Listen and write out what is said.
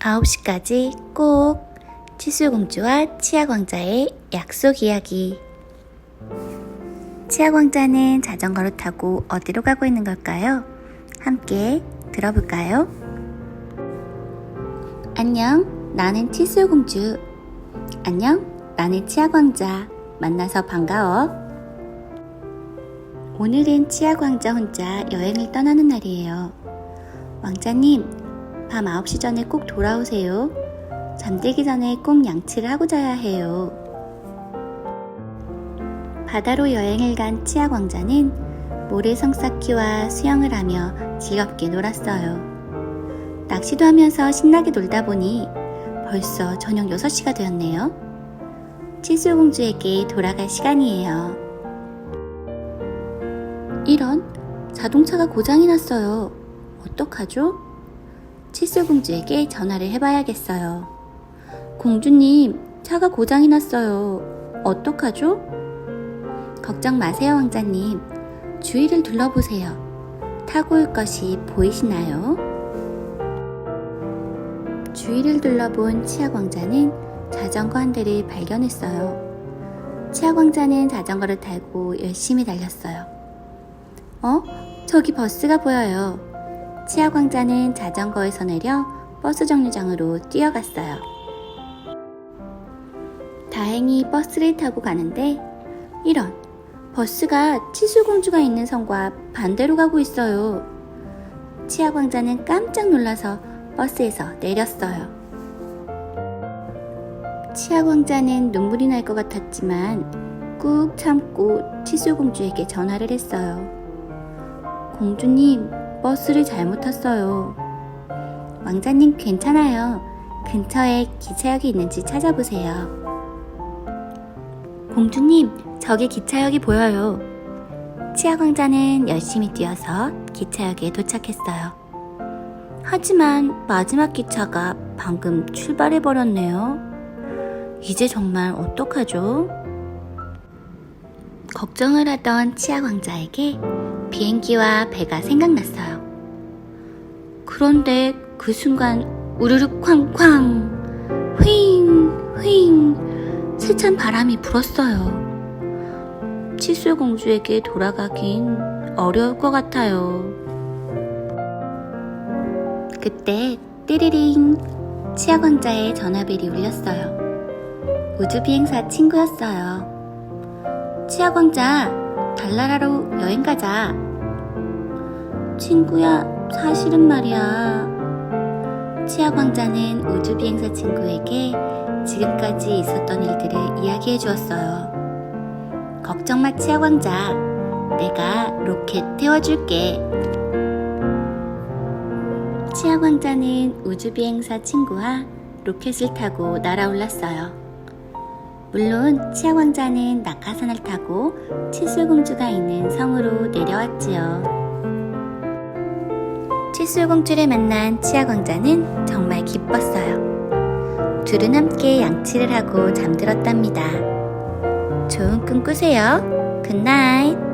9시까지 꼭 치수공주와 치아광자의 약속 이야기. 치아광자는 자전거를 타고 어디로 가고 있는 걸까요? 함께 들어볼까요? 안녕, 나는 치수공주. 안녕, 나는 치아광자. 만나서 반가워. 오늘은 치아광자 혼자 여행을 떠나는 날이에요. 왕자님, 밤 9시 전에 꼭 돌아오세요. 잠들기 전에 꼭 양치를 하고 자야 해요. 바다로 여행을 간 치아광자는 모래성 쌓기와 수영을 하며 즐겁게 놀았어요. 낚시도 하면서 신나게 놀다 보니 벌써 저녁 6시가 되었네요. 치수공주에게 돌아갈 시간이에요. 이런 자동차가 고장이 났어요. 어떡하죠? 치수공주에게 전화를 해봐야겠어요. 공주님, 차가 고장이 났어요. 어떡하죠? 걱정 마세요, 왕자님. 주위를 둘러보세요. 타고 올 것이 보이시나요? 주위를 둘러본 치아 왕자는 자전거 한 대를 발견했어요. 치아 왕자는 자전거를 타고 열심히 달렸어요. 어? 저기 버스가 보여요. 치아 왕자는 자전거에서 내려 버스 정류장으로 뛰어갔어요. 다행히 버스를 타고 가는데 이런 버스가 치수공주가 있는 성과 반대로 가고 있어요. 치아 왕자는 깜짝 놀라서 버스에서 내렸어요. 치아 왕자는 눈물이 날 것 같았지만 꾹 참고 치수공주에게 전화를 했어요. 공주님, 버스를 잘못 탔어요. 왕자님 괜찮아요. 근처에 기차역이 있는지 찾아보세요. 공주님, 저기 기차역이 보여요. 치아광자는 열심히 뛰어서 기차역에 도착했어요. 하지만 마지막 기차가 방금 출발해버렸네요. 이제 정말 어떡하죠? 걱정을 하던 치아광자에게 비행기와 배가 생각났어요. 그런데 그 순간 우르르 쾅쾅 휘잉 휘잉 세찬 바람이 불었어요. 치수공주에게 돌아가긴 어려울 것 같아요. 그때 띠리링 치아광자의 전화벨이 울렸어요. 우주비행사 친구였어요. 치아광자, 달나라로 여행 가자. 친구야, 사실은 말이야. 치아 광자는 우주 비행사 친구에게 지금까지 있었던 일들을 이야기해 주었어요. 걱정 마, 치아 광자. 내가 로켓 태워줄게. 치아 광자는 우주 비행사 친구와 로켓을 타고 날아올랐어요. 물론 치아 광자는 낙하산을 타고 치술공주가 있는 성으로 내려왔지요. 치술공주를 만난 치아광자는 정말 기뻤어요. 둘은 함께 양치를 하고 잠들었답니다. 좋은 꿈 꾸세요. 굿나잇.